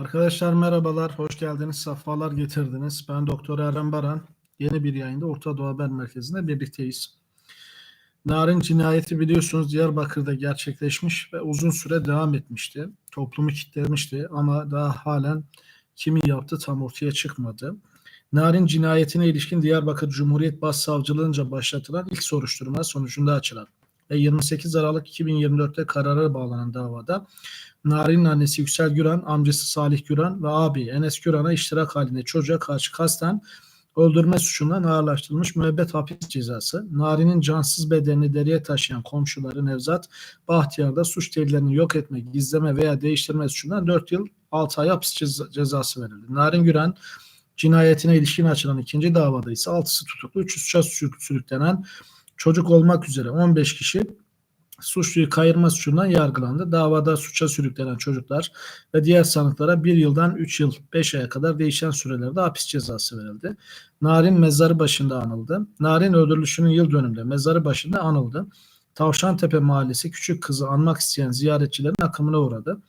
Arkadaşlar merhabalar, hoş geldiniz, safalar getirdiniz. Ben Doktor Eren Baran. Yeni bir yayında Orta Doğu Haber Merkezi'nde birlikteyiz. Narin cinayeti biliyorsunuz Diyarbakır'da gerçekleşmiş ve uzun süre devam etmişti. Toplumu kitlemişti ama daha halen kimin yaptı tam ortaya çıkmadı. Narin cinayetine ilişkin Diyarbakır Cumhuriyet Başsavcılığınca başlatılan ilk soruşturma sonucunda açılan ve 28 Aralık 2024'te karara bağlanan davada Narin'in annesi Yüksel Güran, amcası Salih Güran ve abi Enes Güran'a iştirak halinde çocuğa karşı kasten öldürme suçundan ağırlaştırılmış müebbet hapis cezası. Narin'in cansız bedenini deriye taşıyan komşuları Nevzat Bahtiyar'da suç delillerini yok etme, gizleme veya değiştirme suçundan 4 yıl 6 ay hapis ceza- cezası verildi. Narin Güran cinayetine ilişkin açılan ikinci davada ise 6'sı tutuklu, 3 suça sürük- sürüklenen çocuk olmak üzere 15 kişi suçluyu kayırma suçundan yargılandı. Davada suça sürüklenen çocuklar ve diğer sanıklara 1 yıldan 3 yıl 5 aya kadar değişen sürelerde hapis cezası verildi. Narin mezarı başında anıldı. Narin öldürülüşünün yıl dönümünde mezarı başında anıldı. Tavşantepe Mahallesi küçük kızı anmak isteyen ziyaretçilerin akımına uğradı.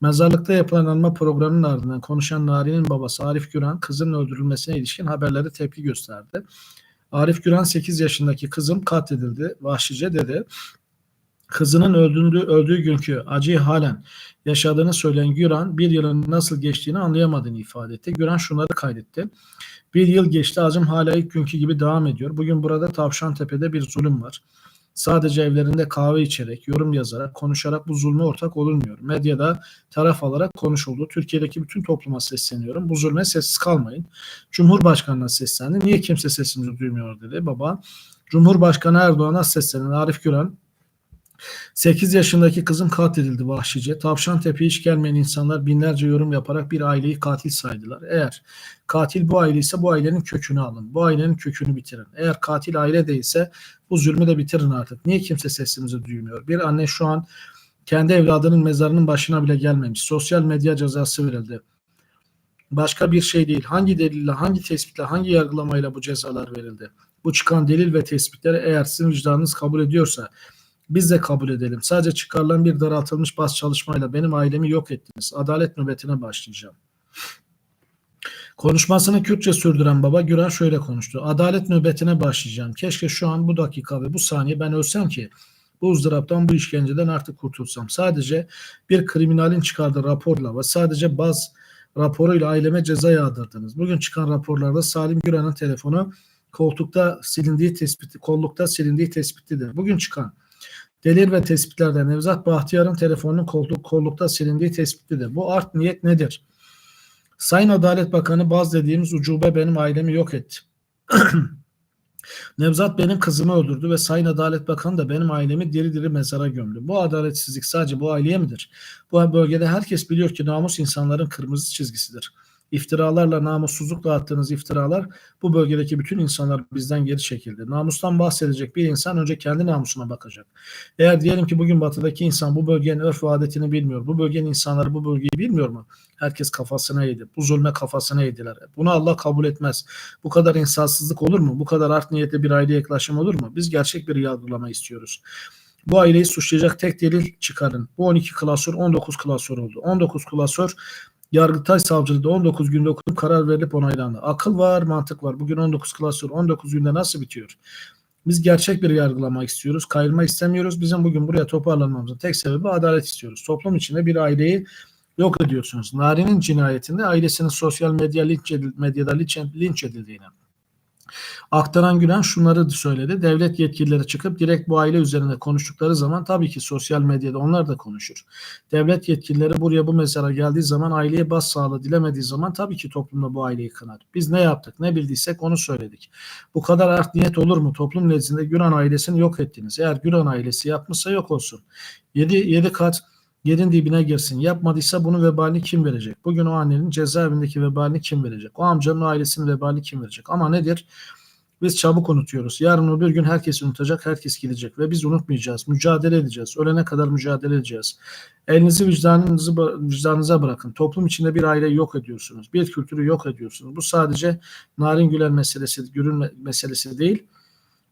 Mezarlıkta yapılan anma programının ardından konuşan Narin'in babası Arif Güran kızının öldürülmesine ilişkin haberlere tepki gösterdi. Arif Güran 8 yaşındaki kızım katledildi vahşice dedi. Kızının öldüğü, öldüğü günkü acıyı halen yaşadığını söyleyen Güran bir yılın nasıl geçtiğini anlayamadığını ifade etti. Güran şunları kaydetti. Bir yıl geçti acım hala ilk günkü gibi devam ediyor. Bugün burada Tavşantepe'de bir zulüm var. Sadece evlerinde kahve içerek, yorum yazarak, konuşarak bu zulme ortak olunmuyor. Medyada taraf alarak konuşuldu. Türkiye'deki bütün topluma sesleniyorum. Bu zulme sessiz kalmayın. Cumhurbaşkanına seslendi. Niye kimse sesimizi duymuyor dedi baba. Cumhurbaşkanı Erdoğan'a seslenen Arif Güran 8 yaşındaki kızım katledildi vahşice. Tavşantepe'ye hiç gelmeyen insanlar binlerce yorum yaparak bir aileyi katil saydılar. Eğer katil bu aile ise bu ailenin kökünü alın. Bu ailenin kökünü bitirin. Eğer katil aile değilse bu zulmü de bitirin artık. Niye kimse sesimizi duymuyor? Bir anne şu an kendi evladının mezarının başına bile gelmemiş. Sosyal medya cezası verildi. Başka bir şey değil. Hangi delille, hangi tespitle, hangi yargılamayla bu cezalar verildi? Bu çıkan delil ve tespitleri eğer sizin vicdanınız kabul ediyorsa biz de kabul edelim. Sadece çıkarılan bir daraltılmış bas çalışmayla benim ailemi yok ettiniz. Adalet nöbetine başlayacağım. Konuşmasını Kürtçe sürdüren baba Güran şöyle konuştu. Adalet nöbetine başlayacağım. Keşke şu an bu dakika ve bu saniye ben ölsem ki bu ızdıraptan bu işkenceden artık kurtulsam. Sadece bir kriminalin çıkardığı raporla ve sadece baz raporuyla aileme ceza yağdırdınız. Bugün çıkan raporlarda Salim Güran'ın telefonu koltukta silindiği tespiti, kollukta silindiği tespitidir. Bugün çıkan delil ve tespitlerde Nevzat Bahtiyar'ın telefonunun kolluk, kollukta silindiği tespitidir. Bu art niyet nedir? Sayın Adalet Bakanı baz dediğimiz ucube benim ailemi yok etti. Nevzat benim kızımı öldürdü ve Sayın Adalet Bakanı da benim ailemi diri diri mezara gömdü. Bu adaletsizlik sadece bu aileye midir? Bu bölgede herkes biliyor ki namus insanların kırmızı çizgisidir. İftiralarla namussuzlukla attığınız iftiralar bu bölgedeki bütün insanlar bizden geri çekildi. Namustan bahsedecek bir insan önce kendi namusuna bakacak. Eğer diyelim ki bugün batıdaki insan bu bölgenin örf ve adetini bilmiyor. Bu bölgenin insanları bu bölgeyi bilmiyor mu? Herkes kafasına yedi. Bu zulme kafasına yediler. Bunu Allah kabul etmez. Bu kadar insafsızlık olur mu? Bu kadar art niyetli bir aile yaklaşım olur mu? Biz gerçek bir yargılama istiyoruz. Bu aileyi suçlayacak tek delil çıkarın. Bu 12 klasör 19 klasör oldu. 19 klasör Yargıtay Savcılığı'da 19 günde okunup karar verilip onaylandı. Akıl var, mantık var. Bugün 19 klasör 19 günde nasıl bitiyor? Biz gerçek bir yargılama istiyoruz. Kayırma istemiyoruz. Bizim bugün buraya toparlanmamızın tek sebebi adalet istiyoruz. Toplum içinde bir aileyi yok ediyorsunuz. Nari'nin cinayetinde ailesinin sosyal medya linç edil, medyada linç, linç edildiğini aktaran Gülen şunları söyledi. Devlet yetkilileri çıkıp direkt bu aile üzerinde konuştukları zaman tabii ki sosyal medyada onlar da konuşur. Devlet yetkilileri buraya bu mezara geldiği zaman aileye bas sağlığı dilemediği zaman tabii ki toplumda bu aileyi kınar. Biz ne yaptık ne bildiysek onu söyledik. Bu kadar art niyet olur mu? Toplum nezdinde Güran ailesini yok ettiniz. Eğer Güran ailesi yapmışsa yok olsun. 7, 7 kat yerin dibine girsin. Yapmadıysa bunun vebalini kim verecek? Bugün o annenin cezaevindeki vebalini kim verecek? O amcanın ailesinin vebalini kim verecek? Ama nedir? Biz çabuk unutuyoruz. Yarın bir gün herkes unutacak, herkes gidecek ve biz unutmayacağız. Mücadele edeceğiz. Ölene kadar mücadele edeceğiz. Elinizi vicdanınızı vicdanınıza bırakın. Toplum içinde bir aileyi yok ediyorsunuz. Bir kültürü yok ediyorsunuz. Bu sadece Narin Gülen meselesi, Gürün meselesi değil.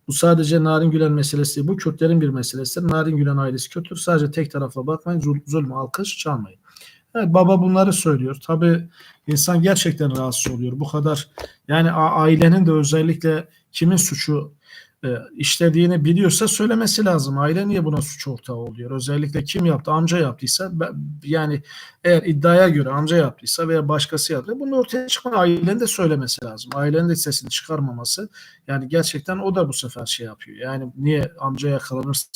Bu sadece Narin Gülen meselesi. Bu Kürtlerin bir meselesi. Narin Gülen ailesi Kürttür. Sadece tek tarafla bakmayın. Zul, zulmü alkış çalmayın. Evet, baba bunları söylüyor. Tabii insan gerçekten rahatsız oluyor. Bu kadar yani ailenin de özellikle kimin suçu e, işlediğini biliyorsa söylemesi lazım. Aile niye buna suç ortağı oluyor? Özellikle kim yaptı? Amca yaptıysa yani eğer iddiaya göre amca yaptıysa veya başkası yaptı bunu ortaya çıkma ailenin de söylemesi lazım. Ailenin de sesini çıkarmaması yani gerçekten o da bu sefer şey yapıyor. Yani niye amca yakalanırsa